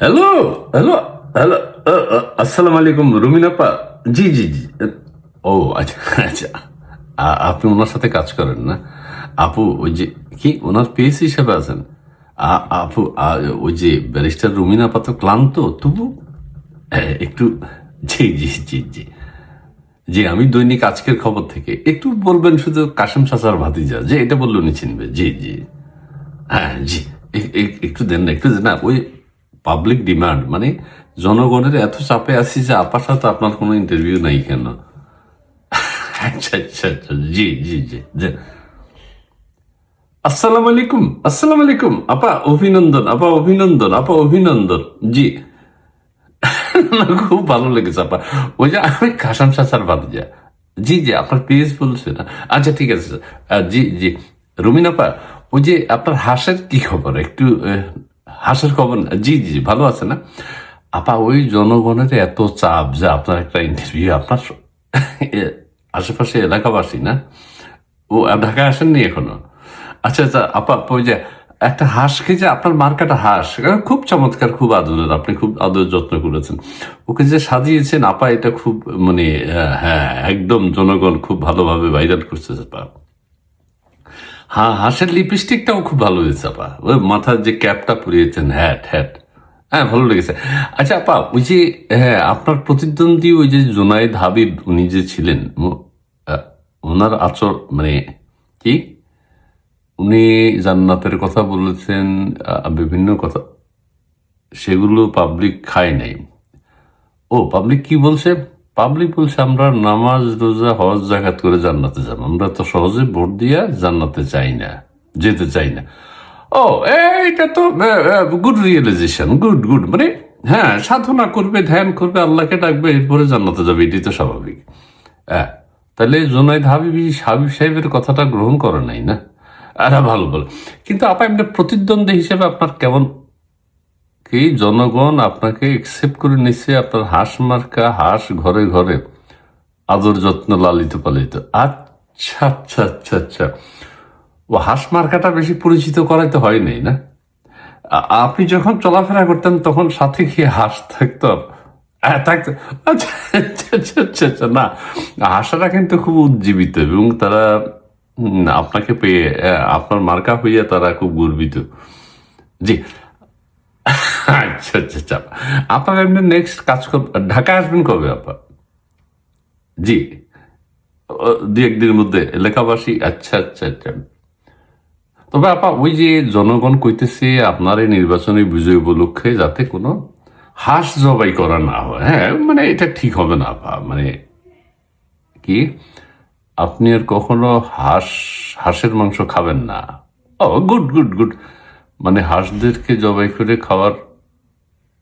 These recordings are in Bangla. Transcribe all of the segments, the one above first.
হ্যালো হ্যালো হ্যালো আসসালামু আলাইকুম রুমিনাপা জি জি জি ও আচ্ছা আচ্ছা। আপনি ওনার সাথে কাজ করেন না। আপু, ওই যে, কি? ওনার পেস হিসাবে আছেন। আপু ওই যে, ব্যারিস্টার রুমিনাপা তো ক্লান্ত, তবু একটু, জি জি জি জি। জি, আমি দৈনিক আজকের খবর থেকে একটু বলবেন শুধু কাশেম চাচার ভাতিজা, যে এটা বললে উনি চিনবে। জি জি। হ্যাঁ জি। একটু দেন না, একটু দেন না, ওই পাবলিক ডিমান্ড মানে জনগণের এত চাপে আছি যে আপার সাথে আপনার কোনো ইন্টারভিউ নাই কেন? আচ্ছা আচ্ছা আচ্ছা জি জি জি আসসালামু আলাইকুম, আসসালাম আলাইকুম। আপা, অভিনন্দন আপা অভিনন্দন আপা, অভিনন্দন। জি। খুব ভালো লেগেছে, আপা। ওই যে আমি কাসাম চাচার যা জি জি, আপনার পেজ বলছে না? আচ্ছা ঠিক আছে জি জি। রুমিন আপা, ওই যে আপনার হাঁসের কি খবর? একটু হাঁসের খবর না? জি জি ভালো আছে না? আপা, ওই জনগণের এত চাপ যে আপনার একটা ইন্টারভিউ আপনার আশেপাশে এলাকাবাসী না? ও ঢাকায় আসেননি এখনও? আচ্ছা আচ্ছা আপা, ওই যে একটা হাঁসকে যে আপনার মার্কাটা হাঁস? খুব চমৎকার, খুব আদরের, আপনি খুব আদর যত্ন করেছেন। ওকে যে সাজিয়েছেন, আপা, এটা খুব মানে হ্যাঁ একদম জনগণ খুব ভালোভাবে ভাইরাল করছে, আপা। হ্যাঁ হাঁসের লিপস্টিকটাও খুব ভালো হয়েছে, আপা। ওই মাথার যে ক্যাপটা পরিয়েছেন হ্যাট হ্যাট হ্যাঁ ভালো লেগেছে। আচ্ছা আপা, ওই যে হ্যাঁ আপনার প্রতিদ্বন্দ্বী ওই যে জোনায়েদ হাবিব, উনি যে ছিলেন ওনার আচর মানে কি? উনি জান্নাতের কথা বলেছেন বিভিন্ন কথা। সেগুলো পাবলিক খায় নাই। ও পাবলিক কি বলছে? পাবলিক বলছে, আমরা নামাজ, রোজা, হজ জাকাত করে জান্নাতে যাব। আমরা তো সহজে ভোট দিয়া জান্নাতে চাই না, যেতে চাই না। ও, এইটা তো গুড রিয়েলাইজেশন গুড গুড মানে হ্যাঁ সাধনা করবে, ধ্যান করবে, আল্লাহকে ডাকবে, এরপরে জান্নাতে যাবে, এটাই তো স্বাভাবিক। হ্যাঁ তাহলে জোনাইদ হাবিবি, হাবিব সাহেবের কথাটা গ্রহণ করে নাই না? আরে, ভালো বলে। কিন্তু আপা, এমনি প্রতিদ্বন্দ্বী হিসেবে আপনার কেমন কি জনগণ আপনাকে একসেপ্ট করে নিচ্ছে আপনার হাঁস মার্কা, হাঁস ঘরে ঘরে আদর যত্ন লালিত পালিত। আচ্ছা আচ্ছা আচ্ছা আচ্ছা। ও হাঁস মার্কাটা বেশি পরিচিত করাইতে হয় নাই না? আপনি যখন চলাফেরা করতেন, তখন সাথে কি হাঁস থাকতো। থাকতো। আচ্ছা আচ্ছা আচ্ছা আচ্ছা আচ্ছা না। হাঁসারা কিন্তু খুব উজ্জীবিত এবং তারা আপনাকে পেয়ে আপনার মার্কা হইয়া তারা খুব গর্বিত। জি। আচ্ছা আচ্ছা আচ্ছা। আপনার এমনি নেক্সট কাজ কর ঢাকা আসবেন কবে আপা? জি। দুই একদিনের মধ্যে, এলাকাবাসী আচ্ছা আচ্ছা আচ্ছা। তবে আপা, ওই যে জনগণ কইতেছে আপনার এই নির্বাচনী বিজয় উপলক্ষে যাতে কোনো হাঁস জবাই করা না হয়। হ্যাঁ মানে এটা ঠিক হবে না আপা মানে কি? আপনি আর কখনো হাঁস, হাঁসের মাংস খাবেন না? ও গুড গুড গুড মানে হাঁসদেরকে জবাই করে খাওয়ার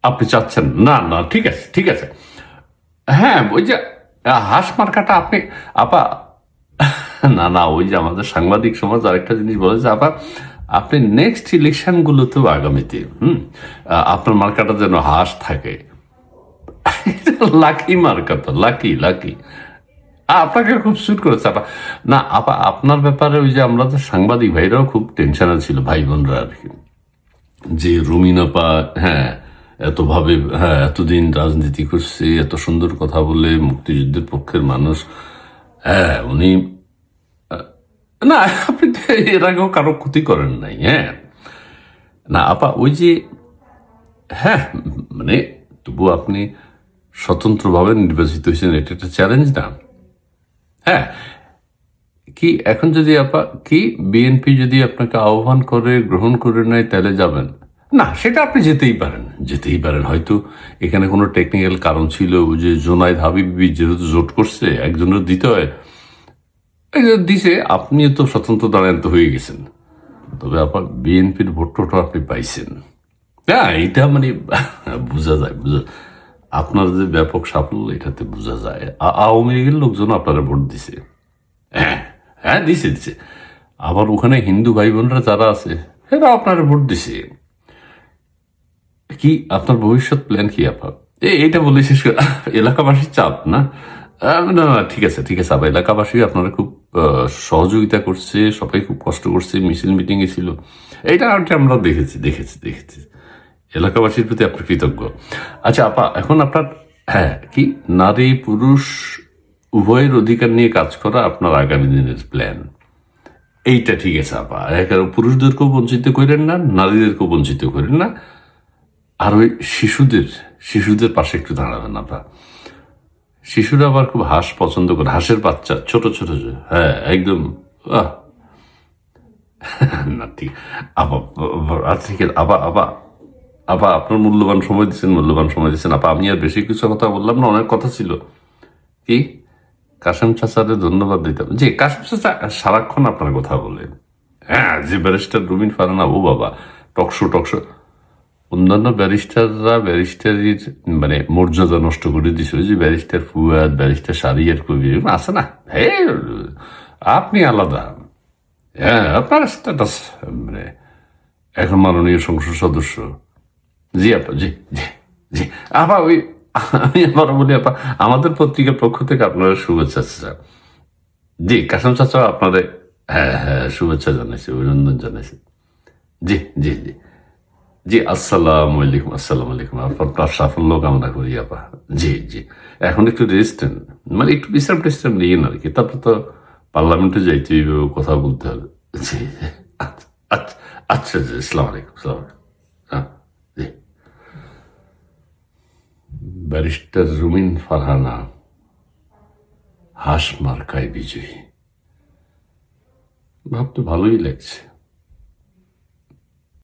আপনি চাচ্ছেন। না না, ঠিক আছে ঠিক আছে। হ্যাঁ ওই যে হাঁস মার্কাটা আপনি, আপা, না না, ওই যে আমাদের সাংবাদিক সমাজ আরেকটা জিনিস বলেছে, আপা, আপনি নেক্সট ইলেকশন গুলোতেও আগামীতে, হুম আপনার মার্কাটা যেন হাঁস থাকে। লাকি মার্কা তো লাকি লাকি আপনাকে খুব সুট করেছে, আপা। না, আপা, আপনার ব্যাপারে ওই যে আমরা তো সাংবাদিক ভাইরাও খুব টেনশনে ছিল ভাই বোনরা আর কি। যে রুমিনাপা হ্যাঁ এতভাবে হ্যাঁ এতদিন রাজনীতি করছে, এত সুন্দর কথা বলে মুক্তিযুদ্ধের পক্ষের মানুষ হ্যাঁ উনি, না, আপনি এর আগেও কারও ক্ষতি করেন নাই হ্যাঁ। না, আপা, ওই যে হ্যাঁ মানে তবু আপনি স্বতন্ত্রভাবে নির্বাচিত হয়েছেন, এটা একটা চ্যালেঞ্জ না। হ্যাঁ কি, এখন যদি আপা, কি, বিএনপি যদি আপনাকে আহ্বান করে, গ্রহণ করে নেয়, তাহলে যাবেন। না, সেটা আপনি যেতেই পারেন যেতেই পারেন। হয়তো এখানে কোনো টেকনিক্যাল কারণ ছিল যে জোনাইদ হাবিবি যেহেতু জোট করছে একজনের দিতে হয়। যে দিছে, আপনিও তো স্বতন্ত্র দাঁড়ান্ত হয়ে গেছেন। তবে আপনার বিএনপির ভোটটা আপনি পাইছেন। হ্যাঁ এটা মানে বোঝা যায়, বোঝা আপনার যে ব্যাপক সাফল্য, এটাতে বোঝা যায়। আওয়ামী লীগের লোকজন আপনারা ভোট দিছে। হ্যাঁ হ্যাঁ দিছে দিছে। আবার ওখানে হিন্দু ভাই বোনরা যারা আছে, এরা আপনারা ভোট দিছে। কি আপনার ভবিষ্যৎ প্ল্যান কি আপনার এইটা বলে শেষ এলাকাবাসীর চাপ, না? না ঠিক আছে ঠিক আছে আবার এলাকাবাসী আপনারা খুব সহযোগিতা করছে, সবাই খুব কষ্ট করছে, মিছিল মিটিং ছিল। এইটা আর আমরা দেখেছি দেখেছি দেখেছি। এলাকাবাসীর প্রতি আপনি কৃতজ্ঞ। আচ্ছা আপা, এখন আপনার হ্যাঁ কি নারী, পুরুষ, উভয়ের অধিকার নিয়ে কাজ করা আপনার আগামী দিনের প্ল্যান এইটা ঠিক আছে, আপা। পুরুষদেরকেও বঞ্চিত করেন না, নারীদেরকেও বঞ্চিত করেন না। আর ওই শিশুদের শিশুদের পাশে একটু দাঁড়াবেন আপা শিশুরা আবার খুব হাঁস পছন্দ করে। হাঁসের বাচ্চা, ছোট ছোট হ্যাঁ একদম, আহ। না, ঠিক। আপা আচ্ছা ঠিক আছে আপা আপা আপা, আপনার মূল্যবান সময় দিচ্ছেন, মূল্যবান সময় দিচ্ছেন। আপা, আমি আর বেশি কিছু কথা বললাম না, অনেক কথা ছিল। কি? কাশেম চাচারে ধন্যবাদ দিতাম। যে কাশেম চাচা, সারাক্ষণ আপনার কথা বলে। হ্যাঁ যে ব্যারিস্টার রুমিন ফারানা, ও বাবা, টকশো টকশো। অন্যান্য ব্যারিস্টাররা ব্যারিস্টারির মানে মর্যাদা নষ্ট করে দিছিল যে ব্যারিস্টার ফুয়াদ, ব্যারিস্টার সারিয়ার কবি আছে না? হে, আপনি আলাদা। হ্যাঁ আপনার স্ট্যাটাস মানে এখন মাননীয় সংসদ সদস্য। জি, আপা, জি জি জি। আপা, ওই, আমি আবার বলি, আপা, আমাদের পত্রিকার পক্ষ থেকে আপনারা শুভেচ্ছা স্যার জি, কাসম চাচা আপনাদের হ্যাঁ হ্যাঁ শুভেচ্ছা জানাইছি, অভিনন্দন জানাইছি। জি জি জি। জি, আসসালাম আলাইকুম আসসালাম আলাইকুম। আপনার সাফল্য কামনা করি, আপা। জি জি। এখন একটু রেস্ট মানে একটু বিশ্রাম টিশ্রাম নিয়ে আর কি। তারপর তো পার্লামেন্টে যাইতে কথা বলতে হবে। জি। আচ্ছা আচ্ছা আচ্ছা জি, আসসালাম আলাইকুম, আসসালাম হ্যাঁ জি। ব্যারিস্টার রুমিন ফারহানা, হাস মার্কায় বিজয়ী। ভাবতে ভালোই লাগছে।